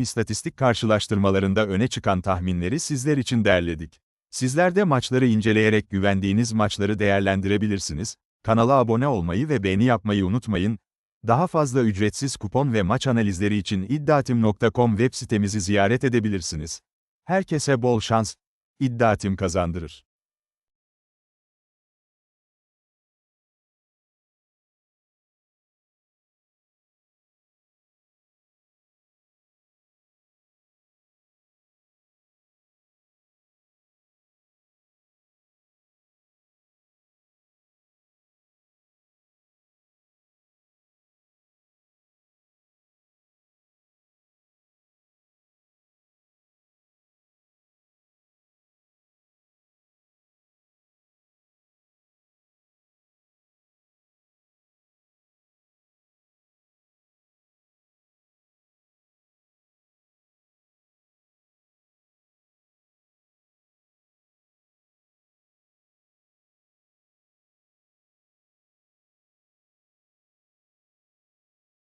İstatistik karşılaştırmalarında öne çıkan tahminleri sizler için derledik. Sizler de maçları inceleyerek güvendiğiniz maçları değerlendirebilirsiniz. Kanala abone olmayı ve beğeni yapmayı unutmayın. Daha fazla ücretsiz kupon ve maç analizleri için iddiatim.com web sitemizi ziyaret edebilirsiniz. Herkese bol şans. İddiatim kazandırır.